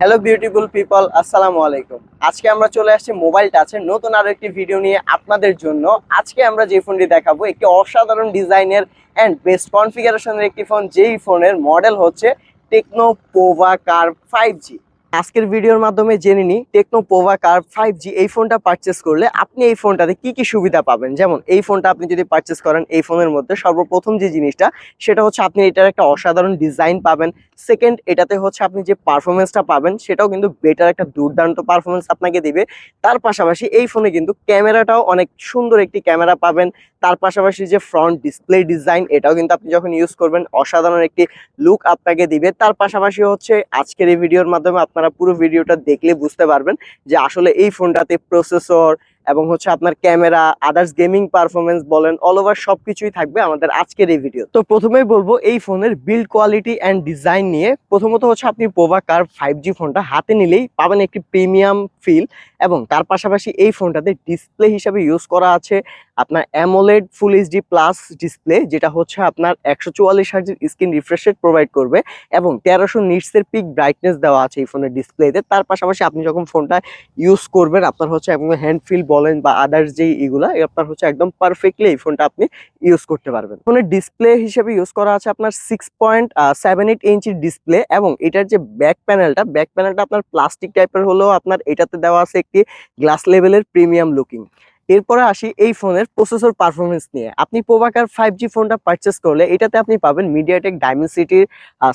Hello beautiful people আসসালামু আলাইকুম। আজকে আমরা চলে আসছি মোবাইল টাচের নতুন আরও একটি ভিডিও নিয়ে আপনাদের জন্য। আজকে আমরা যে ফোনটি দেখাবো, একটি অসাধারণ ডিজাইনের অ্যান্ড বেস্ট কনফিগারেশনের একটি ফোন যেই ফোনের মডেল হচ্ছে Tecno Pova Curve five G আজকের ভিডিওর মাধ্যমে জেনে নিই Tecno Pova Curve five G এই ফোনটা পারচেস করলে আপনি এই ফোনটাতে কি কি সুবিধা পাবেন? যেমন এই ফোনটা আপনি যদি পারচেস করেন এই ফোনের মধ্যে সর্বপ্রথম যে জিনিসটা সেটা হচ্ছে আপনি এটার একটা অসাধারণ ডিজাইন পাবেন। সেকেন্ড এটাতে হচ্ছে আপনি যে পারফরমেন্সটা পাবেন সেটাও কিন্তু বেটার একটা দুর্দান্ত পারফরমেন্স আপনাকে দেবে। তার পাশাপাশি এই ফোনে কিন্তু ক্যামেরাটাও অনেক সুন্দর একটি ক্যামেরা পাবেন। তার পাশাপাশি যে ফ্রন্ট ডিসপ্লে ডিজাইন এটাও কিন্তু আপনি যখন ইউজ করবেন, অসাধারণ একটি লুক আপনাকে দিবে। তার পাশাপাশি হচ্ছে আজকের এই ভিডিওর মাধ্যমে আপনারা পুরো ভিডিওটা দেখলে বুঝতে পারবেন যে আসলে এই ফোনটাতে প্রসেসর এবং হচ্ছে আপনার ক্যামেরা আদার্স গেমিং পারফরমেন্স বলেন অল ওভার সব কিছুই থাকবে আমাদের আজকের এই ভিডিও তো। প্রথমেই বলব, এই ফোনের বিল্ড কোয়ালিটি অ্যান্ড ডিজাইন নিয়ে। প্রথমত হচ্ছে আপনি পোভা কার ফাইভ জি ফোনটা হাতে নিলেই পাবেন একটি প্রিমিয়াম ফিল এবং তার পাশাপাশি এই ফোনটাতে ডিসপ্লে হিসাবে ইউজ করা আছে আপনার AMOLED full HD plus display যেটা হচ্ছে আপনার একশো চুয়াল্লিশ হার্জের স্ক্রিন রিফ্রেশ রেট প্রোভাইড করবে এবং তেরোশো নিটসের পিক ব্রাইটনেস দেওয়া আছে এই ফোনের ডিসপ্লেতে তার পাশাপাশি আপনি যখন ফোনটা ইউজ করবেন, আপনার হচ্ছে এবং হ্যান্ড ফিল বলেন বা আদার্স যেই এগুলা আপনার হচ্ছে একদম পারফেক্টলি এই ফোনটা আপনি ইউজ করতে পারবেন। ফোনের ডিসপ্লে হিসেবে ইউজ করা আছে আপনার সিক্স পয়েন্ট সেভেন এইট ইঞ্চির ডিসপ্লে এবং এটার যে ব্যাক প্যানেলটা ব্যাক প্যানেলটা আপনার প্লাস্টিক টাইপের হলেও আপনার এটাতে দেওয়া আছে একটি গ্লাস লেভেলের প্রিমিয়াম লুকিং এরপরে আসি এই ফোনের প্রসেসর পারফরমেন্স নিয়ে। আপনি পোভাকার ফাইভ জি ফোনটা পারচেস করলে এটাতে আপনি পাবেন MediaTek ডায়মেন্সিটির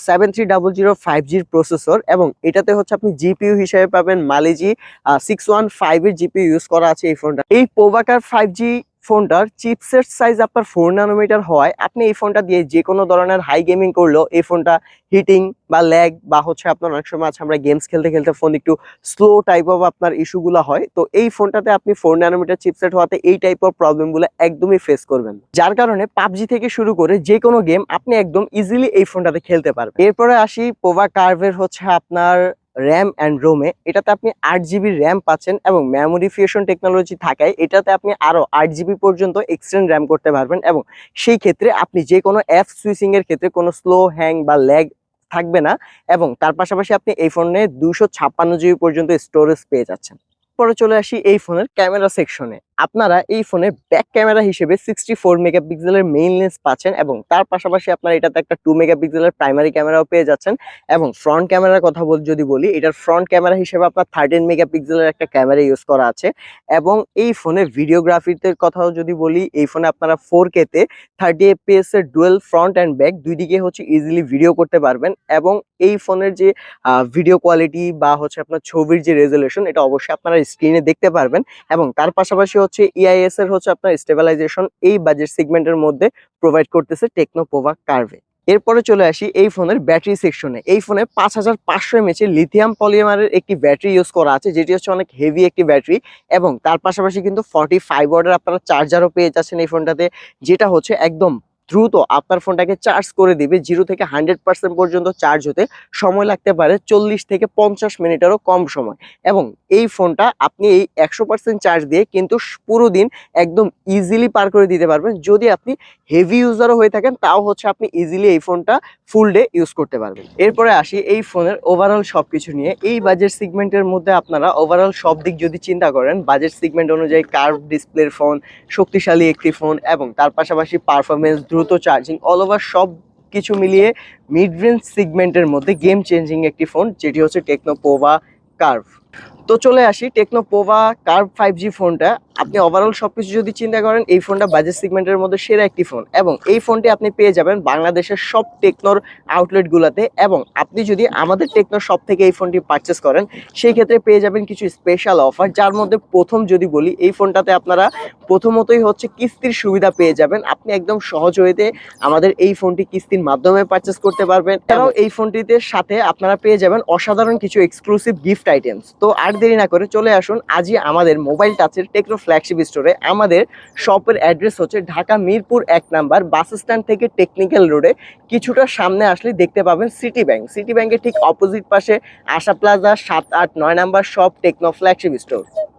seven three double zero five জির প্রসেসর এবং এটাতে হচ্ছে আপনি জিপিইউ হিসেবে পাবেন মালিজি সিক্স ওয়ান ফাইভের জিপিইউ ইউজ করা আছে এই ফোনটা। এই প্রোভাকার ফাইভ জি ফোনটার চিপসেট সাইজ আপনার ফোর নানোমিটার হওয়ায় আপনি এই ফোনটা দিয়ে যে কোনো ধরনের হাই গেমিং করলেও এই ফোনটা হিটিং বা ল্যাগ বা হচ্ছে আপনার অনেক সময় আছে আমরা গেমস খেলতে খেলতে ফোন একটু স্লো টাইপ অফ আপনার ইস্যুগুলো হয়, তো এই ফোনটাতে আপনি ফোর ন্যানোমিটার চিপসেট হওয়াতে এই টাইপ অফ প্রবলেমগুলো একদমই ফেস করবেন যার কারণে পাবজি থেকে শুরু করে যে কোনো গেম আপনি একদম ইজিলি এই ফোনটাতে খেলতে পারবেন। এরপরে আসি পোভা কার্ভের হচ্ছে আপনার র্যাম অ্যান্ড রোমে এটাতে আপনি আট জিবি র্যাম পাচ্ছেন এবং মেমোরি ফিউশন টেকনোলজি থাকায় এটাতে আপনি আরও আট জিবি পর্যন্ত এক্সটেন্ড র্যাম করতে পারবেন এবং সেই ক্ষেত্রে আপনি যে কোনো অ্যাপ সুইচিং এর ক্ষেত্রে কোনো স্লো হ্যাং বা ল্যাগ থাকবে না এবং তার পাশাপাশি আপনি এই ফোনে দুশো ছাপ্পান্ন জিবি পর্যন্ত স্টোরেজ পেয়ে যাচ্ছেন। পরে চলে আসি এই ফোনের ক্যামেরা সেকশনে আপনারা এই ফোনে ব্যাক ক্যামেরা হিসেবে সিক্সটি ফোর মেগাপিক্সেলের মেইন লেন্স পাচ্ছেন এবং তার পাশাপাশি আপনার এটাতে একটা টু মেগাপিক্সেলের প্রাইমারি ক্যামেরাও পেয়ে যাচ্ছেন এবং ফ্রন্ট ক্যামেরার কথা বল যদি বলি, এটার ফ্রন্ট ক্যামেরা হিসেবে আপনার থার্টিন মেগাপিক্সেলের একটা ক্যামেরা ইউজ করা আছে এবং এই ফোনে ভিডিওগ্রাফিতে কথাও যদি বলি, এই ফোনে আপনারা ফোর কেতে থার্টি এফপিএস এর ডুয়েল ফ্রন্ট অ্যান্ড ব্যাক দুই দিকে হচ্ছে ইজিলি ভিডিও করতে পারবেন এবং এই ফোনের যে ভিডিও কোয়ালিটি বা হচ্ছে আপনার ছবির যে রেজলিউশন এটা অবশ্যই আপনারা স্ক্রিনে দেখতে পারবেন এবং তার পাশাপাশি হচ্ছে ইআইএস এর হচ্ছে আপনার স্টেবিলাইজেশন এই বাজেট সেগমেন্টের মধ্যে প্রোভাইড করতেছে টেকনো পোভা কার্ভে এরপরে চলে আসি এই ফোনের ব্যাটারি সেকশনে এই ফোনে পাঁচ হাজার পাঁচশো এমএচের লিথিয়াম পলিমারের একটি ব্যাটারি ইউজ করা আছে, যেটি হচ্ছে অনেক হেভি একটি ব্যাটারি এবং তার পাশাপাশি কিন্তু ফর্টি ফাইভ ওয়ার্ডের আপনারা চার্জারও পেয়ে যাচ্ছেন এই ফোনটাতে, যেটা হচ্ছে একদম দ্রুত আপনার ফোনটাকে চার্জ করে দিবে। জিরো থেকে হান্ড্রেড পার্সেন্ট পর্যন্ত চার্জ হতে সময় লাগতে পারে চল্লিশ থেকে পঞ্চাশ মিনিটেরও কম সময়। এবং এই ফোনটা আপনি এই একশো পার্সেন্ট চার্জ দিয়ে কিন্তু পুরো দিন একদম ইজিলি পার করে দিতে পারবেন। যদি আপনি হেভি ইউজারও হয়ে থাকেন, তাও হচ্ছে আপনি ইজিলি এই ফোনটা ফুল ডে ইউজ করতে পারবেন। এরপরে আসি এই ফোনের ওভারঅল সব কিছু নিয়ে। এই বাজেট সিগমেন্টের মধ্যে আপনারা ওভারঅল সব দিক যদি চিন্তা করেন বাজেট সিগমেন্ট অনুযায়ী কার্ভ ডিসপ্লের ফোন শক্তিশালী একটি ফোন এবং তার পাশাপাশি পারফরমেন্স দ্রুত চার্জিং অল ওভার সব কিছু মিলিয়ে মিড রেঞ্জ সিগমেন্টের মধ্যে গেম চেঞ্জিং একটি ফোন যেটি হচ্ছে টেকনো পোভা কার্ভ তো চলে আসি Tecno Pova curve five G ফোনটা আপনি ওভারঅল সবকিছু যদি চিন্তা করেন, এই ফোনটা বাজেট সিগমেন্টের মধ্যে সেরা একটি ফোন এবং এই ফোনটি আপনি পেয়ে যাবেন বাংলাদেশের সব টেকনোর আউটলেটগুলোতে এবং আপনি যদি আমাদের টেকনোর শপ থেকে এই ফোনটি পারচেস করেন, সেই ক্ষেত্রে পেয়ে যাবেন কিছু স্পেশাল অফার যার মধ্যে প্রথম যদি বলি, এই ফোনটাতে আপনারা প্রথমতই হচ্ছে কিস্তির সুবিধা পেয়ে যাবেন। আপনি একদম সহজ হইতে আমাদের এই ফোনটি কিস্তির মাধ্যমে পারচেস করতে পারবেন। এছাড়াও এই ফোনটিতে সাথে আপনারা পেয়ে যাবেন অসাধারণ কিছু এক্সক্লুসিভ গিফট আইটেমস তো আর দেরি না করে চলে আসুন আজই আমাদের মোবাইল টাচের টেকনো ফ্ল্যাগশিপ স্টোরে আমাদের শপের অ্যাড্রেস হচ্ছে ঢাকা মিরপুর এক নাম্বার বাস স্ট্যান্ড থেকে টেকনিক্যাল রোডে কিছুটা সামনে আসলে দেখতে পাবেন সিটি ব্যাংক সিটি ব্যাংকের ঠিক অপোজিট পাশে আশা প্লাজা সাত আট নয় number shop Tecno flagship store